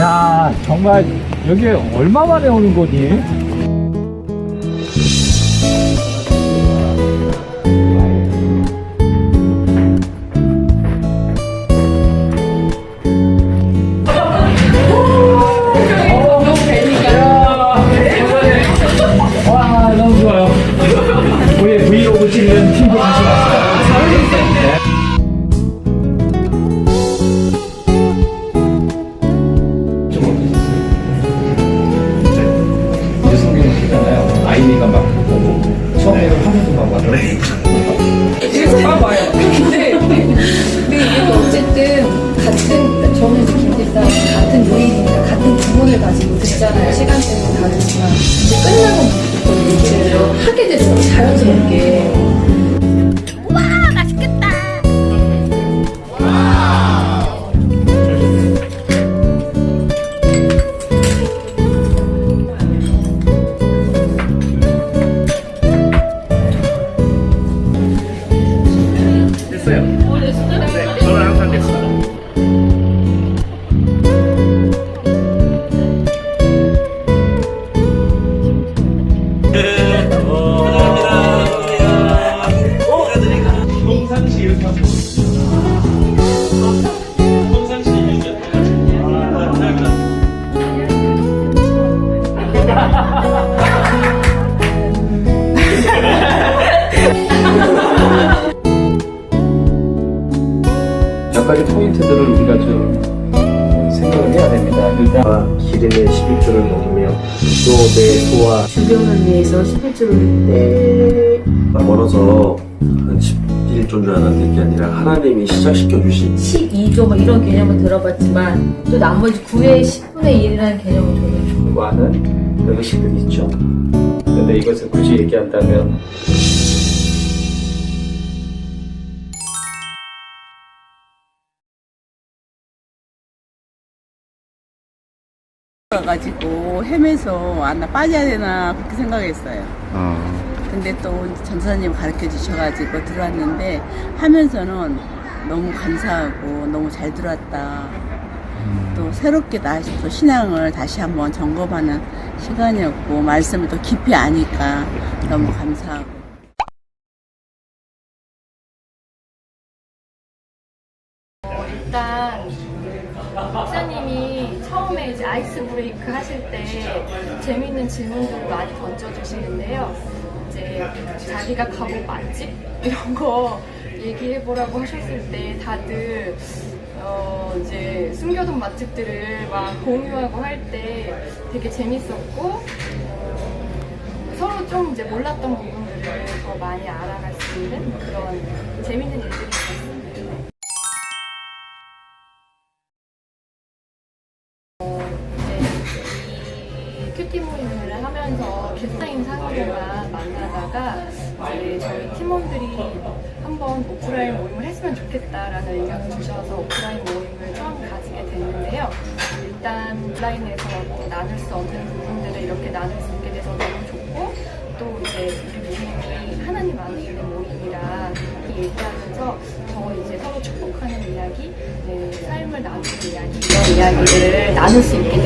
야, 정말 여기 얼마 만에 오는 거니? 우리 브이로그 찍는 팀도 같이 왔어요. 가지고 듣잖아요. 시간대는 다르지만 이제 끝나고 얘기를 하게 되더라고요. 자연스럽게. 몇 가지 포인트들을 우리가 좀 생각을 해야 됩니다. 일단 기름에 11조를 먹으며 또내 소와 주변을 위해서 11조를 때 멀어서 한 11조인 줄 알았는데 그게 아니라 하나님이 시작시켜 주신 12조 뭐 이런 개념을 들어봤지만 또 나머지 9의 10분의 1이라는 개념을 저는 그 의식들이 있죠. 근데 이것을 굳이 얘기한다면 가지고 헤매서 아나 빠져야 되나 그렇게 생각했어요. 근데 또 전사님 가르쳐 주셔가지고 들어왔는데 하면서는 너무 감사하고 너무 잘 들어왔다. 또 새롭게 다시 또 신앙을 다시 한번 점검하는 시간이었고 말씀을 또 깊이 아니까 너무 감사하고. 일단 목사님이 처음에 이제 아이스 브레이크 하실 때 재밌는 질문들을 많이 던져주시는데요. 이제 자기가 가본 맛집 이런 거 얘기해 보라고 하셨을 때 다들 어 이제 숨겨둔 맛집들을 막 공유하고 할 때 되게 재밌었고 어, 서로 좀 이제 몰랐던 부분들을 더 많이 알아갈 수 있는 그런 재밌는 일들이 있었습니다. 큐티 모임을 하면서 계속 사인 상의들만 만나다가 이제 저희 팀원들이 한번 오프라인 모임을 했으면 좋겠다라는 의견을 주셔서 오프라인 모임을 처음 가지게 됐는데요. 일단 온라인에서 또 나눌 수 없는 부분들을 이렇게 나눌 수 있게 돼서 너무 좋고 또 이제 우리 모임이 하나님 안에 있는 모임이라 얘기하면서 더 이제 서로 축복하는 이야기, 네, 삶을 나누는 이야기 이런 이야기를 나눌 수 있게